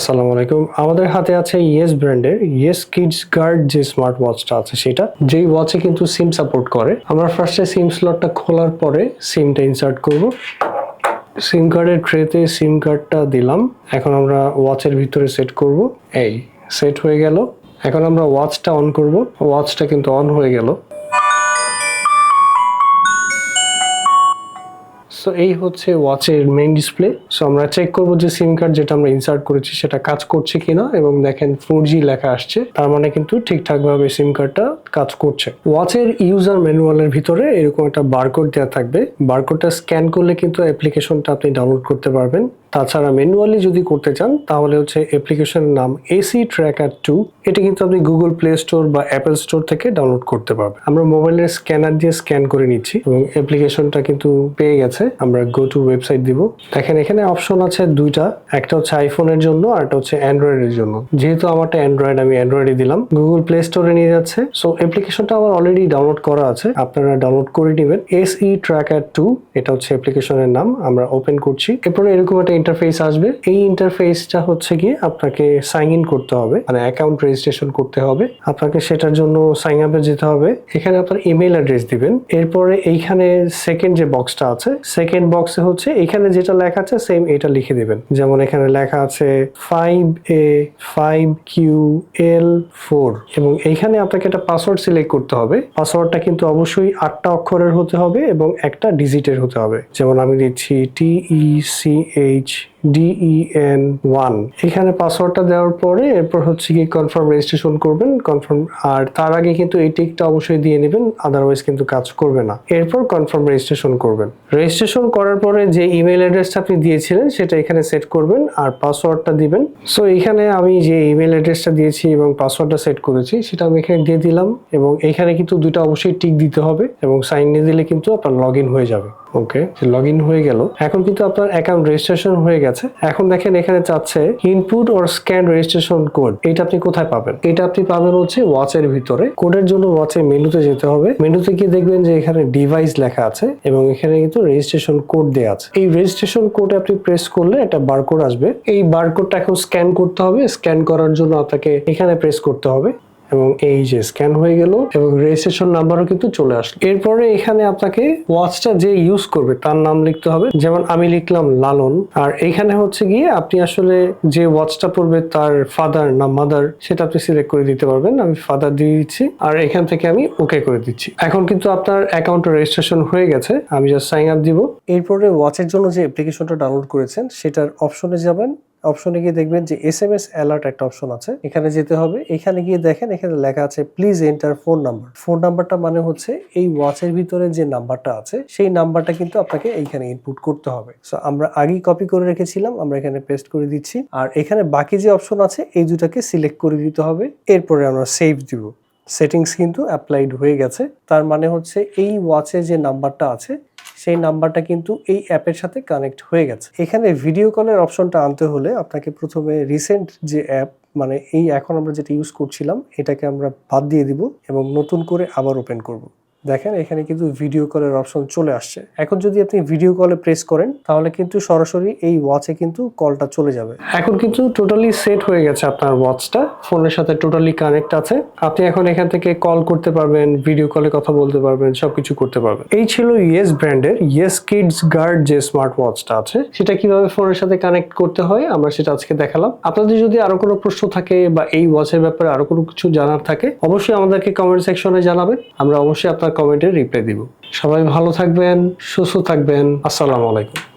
আসসালামু আলাইকুম। আমাদের হাতে আছে ইয়েস ব্র্যান্ডের ইয়েস কিডস গার্ড যে স্মার্ট ওয়াচটা আছে সেটা। যেই ওয়াচে কিন্তু সিম সাপোর্ট করে। আমরা ফার্স্টে সিম স্লটটা খোলার পরে সিমটা ইনসার্ট করব। সিম কার্ডের ট্রেতে সিম কার্ডটা দিলাম। এখন আমরা ওয়াচের ভিতরে সেট করব। এই সেট হয়ে গেল। এখন আমরা ওয়াচটা অন করব। ওয়াচটা কিন্তু অন হয়ে গেল। সো এই হচ্ছে ওয়াচের মেইন ডিসপ্লে সো আমরা চেক করব যে সিম কার্ড যেটা আমরা ইনসার্ট করেছি সেটা কাজ করছে কিনা এবং দেখেন ফোর জি লেখা আসছে। তার মানে কিন্তু ঠিকঠাক ভাবে সিম কার্ডটা কাজ করছে। ওয়াচের ইউজার ম্যানুয়ালের ভিতরে এরকম একটা বারকোড দেওয়া থাকবে। বারকোডটা স্ক্যান করলে কিন্তু অ্যাপ্লিকেশনটা আপনি ডাউনলোড করতে পারবেন। তাছাড়া ম্যানুয়ালি যদি করতে চান, তাহলে হচ্ছে অ্যাপ্লিকেশনের নাম এসি ট্র্যাকার টু এটা কিন্তু আপনি গুগল প্লে স্টোর বা অ্যাপেল স্টোর থেকে ডাউনলোড করতে পারবেন। আমরা মোবাইলের স্ক্যানার দিয়ে স্ক্যান করে নিচ্ছি এবং অ্যাপ্লিকেশনটা কিন্তু পেয়ে গেছে। আমরা গো টু ওয়েবসাইট দিব। দেখেন, এখানে অপশন আছে দুইটা। একটা হচ্ছে আইফোনের জন্য, আর একটা হচ্ছে অ্যান্ড্রয়েডের জন্য। যেহেতু আমারটা অ্যান্ড্রয়েড আমি অ্যান্ড্রয়েডে দিলাম। গুগল প্লে স্টোরে নিয়ে যাচ্ছে। সো অ্যাপ্লিকেশনটা আমার অলরেডি ডাউনলোড করা আছে। আপনারা ডাউনলোড করে নেবেন। এস ই ট্র্যাকার টু এটা হচ্ছে অ্যাপ্লিকেশনের নাম। আমরা ওপেন করছি। এরপরে এরকম একটা ইন্টারফেস আসবে। এই ইন্টারফেসটা হচ্ছে গিয়ে আপনাকে সাইন ইন করতে হবে। মানে অ্যাকাউন্ট রেজিস্ট্রেশন করতে হবে। আপনাকে সেটার জন্য সাইন আপে যেতে হবে। এখানে আপনার ইমেল অ্যাড্রেস দিবেন। এরপরে এইখানে সেকেন্ড যে বক্সটা আছে সেকেন্ড বক্সে হচ্ছে এখানে যেটা লেখা আছে সেম এটা লিখে দিবেন। যেমন এখানে লেখা আছে five A five Q L four এবং এইখানে আপনাকে একটা পাসওয়ার্ড সিলেক্ট করতে হবে। পাসওয়ার্ডটা কিন্তু অবশ্যই আটটা অক্ষরের হতে হবে এবং একটা ডিজিটের হতে হবে। যেমন আমি দিচ্ছি T E C H which DEN one এখানে পাসওয়ার্ডটা দেওয়ার পরে এরপর হচ্ছে কি কনফার্ম রেজিস্ট্রেশন করবেন কনফার্ম আর তার আগে কিন্তু এই টিকটা অবশ্যই দিয়ে নেবেন আদারওয়াইজ কিন্তু কাজ করবে না। এরপর কনফার্ম রেজিস্ট্রেশন করবেন। রেজিস্ট্রেশন করার পরে যে ইমেল অ্যাড্রেসটা আপনি দিয়েছিলেন, সেটা এখানে সেট করবেন আর পাসওয়ার্ডটা দিবেন। সো এখানে আমি যে ইমেল অ্যাড্রেসটা দিয়েছি এবং পাসওয়ার্ডটা সেট করেছি, সেটা আমি এখানে দিয়ে দিলাম এবং এখানে কিন্তু দুটো অবশ্যই টিক দিতে হবে এবং সাইন নিয়ে দিলে কিন্তু আপনার লগ হয়ে যাবে। ওকে লগ হয়ে গেল। এখন কিন্তু আপনার অ্যাকাউন্ট রেজিস্ট্রেশন হয়ে গেছে। এখন দেখেন এখানে চাচ্ছে input or scan registration code এটা আপনি কোথায় পাবেন? এটা আপনি পাবেন হচ্ছে ওয়াচের ভিতরে। কোডের জন্য ওয়াচের মেনুতে যেতে হবে। মেনুতে গিয়ে দেখবেন যে এখানে ডিভাইস লেখা আছে এবং এখানে কিন্তু রেজিস্ট্রেশন কোড দেওয়া আছে। এই রেজিস্ট্রেশন কোডে আপনি প্রেস করলে একটা বারকোড আসবে। এই বারকোডটা এখন স্ক্যান করতে হবে। স্ক্যান করার জন্য আপনাকে এখানে প্রেস করতে হবে। এবং এই যে স্ক্যান হয়ে গেল এবং রেজিস্ট্রেশন নাম্বারও কিন্তু চলে আসলো। এরপরে এখানে আপনাকে ওয়াচটা যে ইউজ করবে, তার নাম লিখতে হবে। যেমন আমি লিখলাম লালন, আর এখানে হচ্ছে গিয়ে আপনি আসলে যে ওয়াচটা পড়বে তার ফাদার না মাদার সেটা আপনি সিলেক্ট করে দিতে পারবেন। আমি ফাদার দিয়ে দিচ্ছি, আর এখান থেকে আমি ওকে করে দিচ্ছি। এখন কিন্তু আপনার অ্যাকাউন্ট রেজিস্ট্রেশন হয়ে গেছে, আমি জাস্ট সাইন আপ দিব। এরপরে ওয়াচের জন্য যে অ্যাপ্লিকেশনটা ডাউনলোড করেছেন, সেটার অপশনে যাবেন অপশনে গিয়ে দেখবেন যে এস এম এস অ্যালার্ট একটা অপশন আছে। এখানে যেতে হবে। এখানে গিয়ে দেখেন, এখানে লেখা আছে please enter phone number phone নাম্বারটা মানে হচ্ছে এই ওয়াচের ভিতরে যে নাম্বারটা আছে, সেই নাম্বারটা কিন্তু আপনাকে এইখানে ইনপুট করতে হবে। সো আমরা আগেই কপি করে রেখেছিলাম, আমরা এখানে পেস্ট করে দিচ্ছি। আর এখানে বাকি যে অপশন আছে, এই দুটাকে সিলেক্ট করে দিতে হবে। এরপরে আমরা সেভ দিব। সেটিংস কিন্তু অ্যাপ্লাইড হয়ে গেছে। তার মানে হচ্ছে এই ওয়াচে যে নাম্বারটা আছে সেই নাম্বারটা কিন্তু এই অ্যাপের সাথে কানেক্ট হয়ে গেছে। এখানে ভিডিও কলের অপশনটা আনতে হলে আপনাকে প্রথমে রিসেন্ট যে অ্যাপ মানে এই এখন আমরা যেটা ইউজ করছিলাম, এটাকে আমরা বাদ দিয়ে দিব এবং নতুন করে আবার ওপেন করব। দেখেন, এখানে কিন্তু ভিডিও কলের অপশন চলে আসছে। এখন যদি আপনি ভিডিও কলে প্রেস করেন, তাহলে কিন্তু সরাসরি এই ওয়াচে কিন্তু কলটা চলে যাবে। এখন কিন্তু টোটালি সেট হয়ে গেছে আপনার ওয়াচটা ফোনের সাথে টোটালি কানেক্ট আছে। আপনি এখন এখান থেকে কল করতে পারবেন ভিডিও কলে কথা বলতে পারবেন, সবকিছু করতে পারবেন। এই ছিল ইয়েস ব্র্যান্ডের ইয়েস কিডস গার্ড যে স্মার্ট ওয়াচটা আছে, সেটা কীভাবে ফোনের সাথে কানেক্ট করতে হয়, আমরা সেটা আজকে দেখালাম। আপনাদের যদি আরও কোনো প্রশ্ন থাকে বা এই ওয়াচের ব্যাপারে আরও কোনো কিছু জানার থাকে, অবশ্যই আমাদেরকে কমেন্ট সেকশনে জানাবেন। আমরা অবশ্যই আপনার কমেন্টের রিপ্লাই দিব। সবাই ভালো থাকবেন সুস্থ থাকবেন। আসসালামু আলাইকুম।